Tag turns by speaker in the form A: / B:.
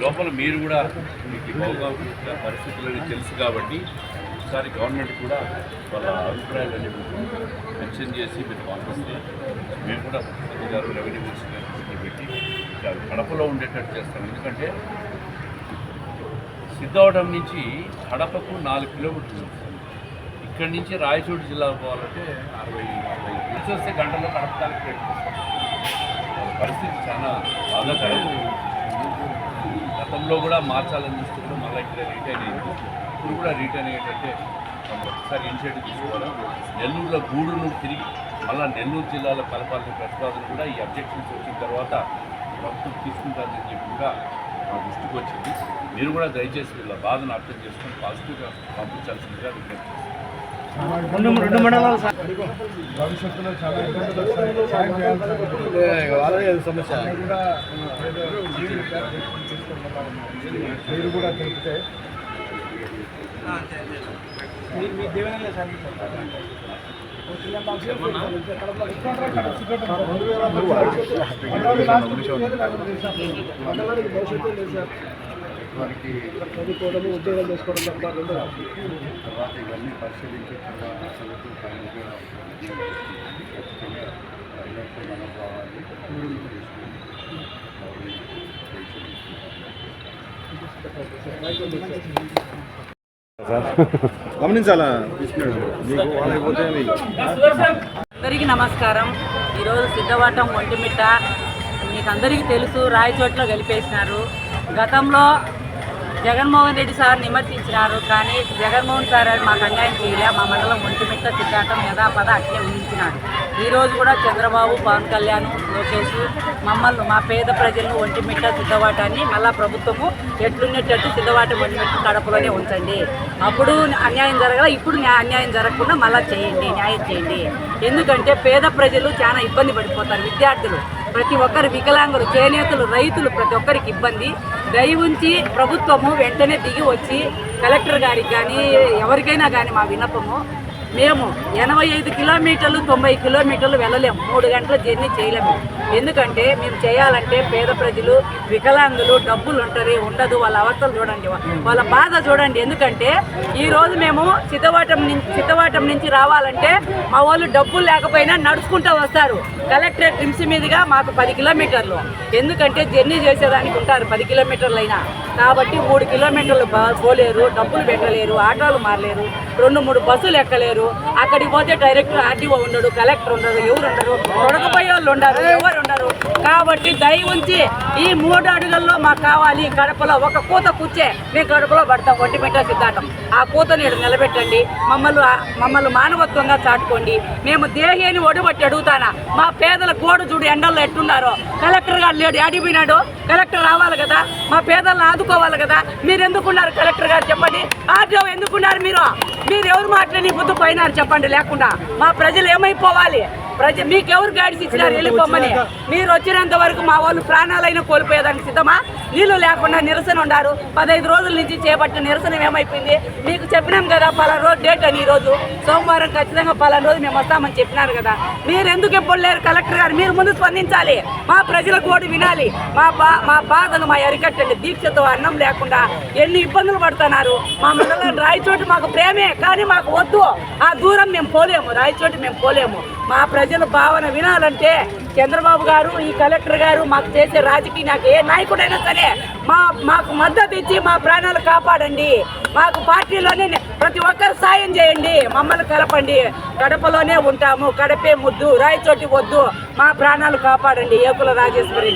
A: లోపల మీరు కూడా మీకు బాగా పరిస్థితులని తెలుసు కాబట్టి ఒకసారి గవర్నమెంట్ కూడా వాళ్ళ అభిప్రాయాలు అనేవి మెన్షన్ చేసి మీరు పంపిస్తే మేము కూడా గారు రెవెన్యూ మినిస్టర్ పెట్టి కడపలో ఉండేటట్టు చేస్తాం. ఎందుకంటే సిద్ధవడం నుంచి కడపకు నాలుగు కిలోమీటర్లు ఇక్కడి నుంచి రాయచోటి జిల్లా పోవాలంటే అరవై అరవై నుంచి వస్తే గంటలో కడపడానికి కలెక్టరేట్ పరిస్థితి చాలా బాధాకరం గతంలో కూడా మార్చాలని చూస్తుంటే మళ్ళీ ఇక్కడ రిటైన్ అయింది ఇప్పుడు కూడా రిటైన్ అయ్యేటట్టే ఒకసారి ఇనిషియేటివ్ తీసుకోవాలి నెల్లూరులో గూడును తిరిగి మళ్ళీ నెల్లూరు జిల్లాలో కలపాల్సిన ప్రతిపాదన కూడా ఈ అబ్జెక్షన్స్ వచ్చిన తర్వాత ప్రభుత్వం తీసుకుంటారని చెప్పి కూడా మా దృష్టికి వచ్చింది. మీరు కూడా దయచేసి వీళ్ళ బాధను అర్థం చేసుకొని పాజిటివ్గా పంపించాల్సిందిగా విజ్ఞప్తి చేస్తున్నాను.
B: రెండు రెండు మండలాలు
C: భవిష్యత్తులో చాలా ఇబ్బందులు వస్తాయి. సమస్య. మీరు కూడా తెలిపితే.
B: మీ దీవెనలే సార్?
C: వారికి
B: చదువుకోవడం ఉద్యోగాలు చేసుకోవడం తప్ప రెండు
C: తర్వాత ఇవన్నీ పరిశీలించి తర్వాత ఫైనల్గా ఖచ్చితంగా మనోభావాన్ని గమనించాలా
D: అందరికీ నమస్కారం. ఈరోజు సిద్ధవటం ఒంటిమిట్ట. మీకు అందరికీ తెలుసు రాయచోట్ల గెలిపేసినారు గతంలో జగన్మోహన్ రెడ్డి సార్ విమర్శించినారు కానీ జగన్మోహన్ సార్ అది మాకు అన్యాయం చేయలే. మా మండలం ఒంటిమిట్ట తిట్టాటం యథాపద అట్లే ఊహించినాడు ఈరోజు కూడా చంద్రబాబు పవన్ కళ్యాణ్ లోకేష్ మమ్మల్ని మా పేద ప్రజలను ఒంటిమిట్ట సిద్ధవాటాన్ని మళ్ళా ప్రభుత్వము ఎట్లున్నట్టు సిద్ధవాటం ఒంటిమిట్ట కడపలోనే ఉంచండి. అప్పుడు అన్యాయం జరగల ఇప్పుడు అన్యాయం జరగకుండా మళ్ళీ చేయండి న్యాయం చేయండి. ఎందుకంటే పేద ప్రజలు చాలా ఇబ్బంది పడిపోతారు విద్యార్థులు. ప్రతి ఒక్కరు వికలాంగులు చేనేతలు రైతులు ప్రతి ఒక్కరికి ఇబ్బంది. దయ ఉంచి ప్రభుత్వము వెంటనే దిగి వచ్చి కలెక్టర్ గారికి కానీ ఎవరికైనా కానీ మా విన్నపము మేము ఎనభై ఐదు కిలోమీటర్లు తొంభై కిలోమీటర్లు వెళ్ళలేము మూడు గంటల జర్నీ చేయలేము ఎందుకంటే మేము చేయాలంటే పేద ప్రజలు వికలాంగులు డబ్బులు ఉంటారు ఉండదు. వాళ్ళ అవస్థలు చూడండి. వాళ్ళ బాధ చూడండి. ఎందుకంటే ఈరోజు మేము సిద్ధవాటం నుంచి సిద్ధవాటం నుంచి రావాలంటే మా వాళ్ళు డబ్బులు లేకపోయినా నడుచుకుంటూ వస్తారు. కలెక్టరేట్ ట్రిమ్స్ మీదుగా మాకు పది కిలోమీటర్లు. ఎందుకంటే జర్నీ చేసేదానికి ఉంటారు పది కిలోమీటర్లు అయినా కాబట్టి మూడు కిలోమీటర్లు పోలేరు డబ్బులు పెట్టలేరు ఆటోలు మారలేరు. రెండు మూడు బస్సులు ఎక్కలేరు. అక్కడికి పోతే డైరెక్ట్ ఆర్డీఓ ఉండడు కలెక్టర్ ఉండరు ఎవరు ఉండరు తొడకపోయే వాళ్ళు ఉండరు ఎవరు ఉండరు కాబట్టి దయ ఉంచి ఈ మూడు అడుగుల్లో మాకు కావాలి కడపలో ఒక కూత కూర్చే మేము కడపలో పడతాం ఒంటి పెట్టే సిద్ధాంతం. ఆ కూతని ఈడ నిలబెట్టండి. మమ్మల్ని మమ్మల్ని మానవత్వంగా చాటుకోండి. మేము దేహేని ఒడిబట్టి అడుగుతానా? మా పేదల గోడు చూడు ఎండల్లో ఎట్టున్నారో. కలెక్టర్ గారు లేడు ఆడిపోయినాడు కలెక్టర్ రావాలి కదా? మా పేదలను ఆదుకోవాలి కదా? మీరు ఎందుకున్నారు కలెక్టర్ గారు చెప్పండి? ఆర్డీఓ ఎందుకున్నారు మీరు? మీరు ఎవరు మాట్లాడి బుద్ధి పోయినారు చెప్పండి లేకుండా. మా ప్రజలు ఏమైపోవాలి? ప్రజ మీకు ఎవరు గైడ్స్ ఇచ్చినారు వెళ్ళిపోమని. మీరు వచ్చినంత వరకు మా వాళ్ళు ప్రాణాలైనా కోల్పోయేదానికి సిద్ధమా? నీళ్ళు లేకుండా నిరసన ఉన్నారు పదహైదు రోజుల నుంచి చేపట్టిన నిరసన ఏమైపోయింది? మీకు చెప్పినాం కదా పలానా రోజు డేట్ అని ఈ రోజు సోమవారం ఖచ్చితంగా పలానా రోజు మేము వస్తామని చెప్పినారు కదా. మీరు ఎందుకు ఎప్పుడు లేరు కలెక్టర్ గారు? మీరు ముందు స్పందించాలి. మా ప్రజల కోడి వినాలి. మా బా మా బాధను మా అరికట్టండి దీక్షతో అన్నం లేకుండా ఎన్ని ఇబ్బందులు పడుతున్నారు? మా మండలం రాయచోటి మాకు ప్రేమే. కానీ మాకు వద్దు. ఆ దూరం మేము పోలేము రాయచోటి మేము పోలేము. మా ప్రజల భావన వినాలంటే చంద్రబాబు గారు ఈ కలెక్టర్ గారు మాకు చేసే రాజకీయ నాకు ఏ నాయకుడైనా సరే మా మాకు మద్దతు ఇచ్చి మా ప్రాణాలు కాపాడండి. మాకు పార్టీలోనే ప్రతి ఒక్కరు సాయం చేయండి. మమ్మల్ని కలపండి. కడపలోనే ఉంటాము. కడపే ముద్దు రాయచోటి వద్దు. మా ప్రాణాలు కాపాడండి. ఏకుల రాజేశ్వరి